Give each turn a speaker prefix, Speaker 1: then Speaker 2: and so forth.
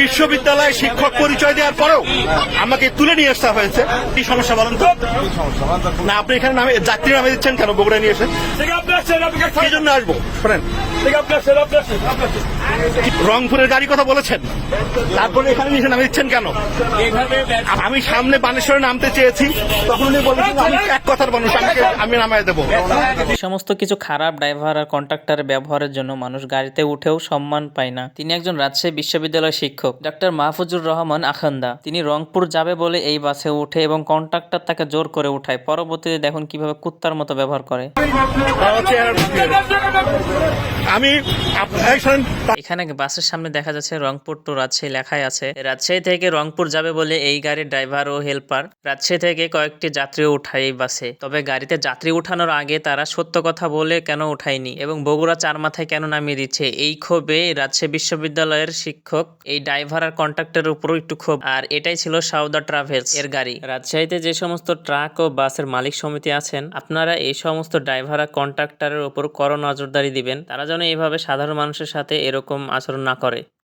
Speaker 1: বিশ্ববিদ্যালয়ে শিক্ষক পরিচয় দেওয়ার পরেও আমাকে তুলে নিয়ে আসা হয়েছে। কি সমস্যা বলেন তো? না আপনি এখানে নামে যাত্রী নামে দিচ্ছেন কেন? বগুড়া নিয়ে এসে। কি জন্য আসব। শোনেন। রংপুরের গাড়ি কথা বলেছেন। তারপরে এখানে এসে নামে দিচ্ছেন কেন আমি সামনে বানেশ্বরে নামতে চেয়েছি তখন উনি বলেছেন আমি এক কথার মানুষ আমাকে আমি নামায় দেবো।
Speaker 2: সমস্ত কিছু খারাপ ড্রাইভার আর কন্ট্রাক্টরের ব্যবহারের জন্য মানুষ গাড়িতে উঠেও সম্মান পায় না। তিনি একজন রাজশাহী বিশ্ববিদ্যালয়ের শিক্ষক ডক্টর মাহফুজুর রহমান আখান্দা। তিনি রংপুর যাবে বলে এই বাসে উঠে এবং কন্ট্রাক্টর তাকে জোর করে উঠায়। পরবর্তীতে দেখুন কীভাবে কুত্তার মতো ব্যবহার করে।
Speaker 1: আমি
Speaker 2: এখানে বাসের সামনে দেখা যাচ্ছে রংপুর টু রাজশাহী লেখাই আছে। রাজশাহী থেকে রংপুর যাবে বলে এই গাড়ির ড্রাইভার ও হেল্পার রাজশাহী থেকে কয়েকটি যাত্রী উঠায় এই বাসে। তবে গাড়িতে যাত্রী উঠানোর আগে তারা সত্য কথা বলে কেন উঠায়নি এবং বগুড়া চার মাথায় কেন নামিয়ে দিচ্ছে? এই ক্ষোভে রাজশাহী বিশ্ববিদ্যালয়ের শিক্ষক এই ড্রাইভার আর কন্ট্রাক্টরের উপরও একটু ক্ষোভ। আর এটাই ছিল সাউদা ট্রাভেলস এর গাড়ি। রাজশাহীতে যে সমস্ত ট্রাক ও বাসের মালিক সমিতি আছেন, আপনারা এই সমস্ত ড্রাইভার আর কন্ট্রাক্টরের উপর করো নজরদারি দিবেন। তারা যেন এইভাবে সাধারণ মানুষের সাথে এরকম আচরণ না করে।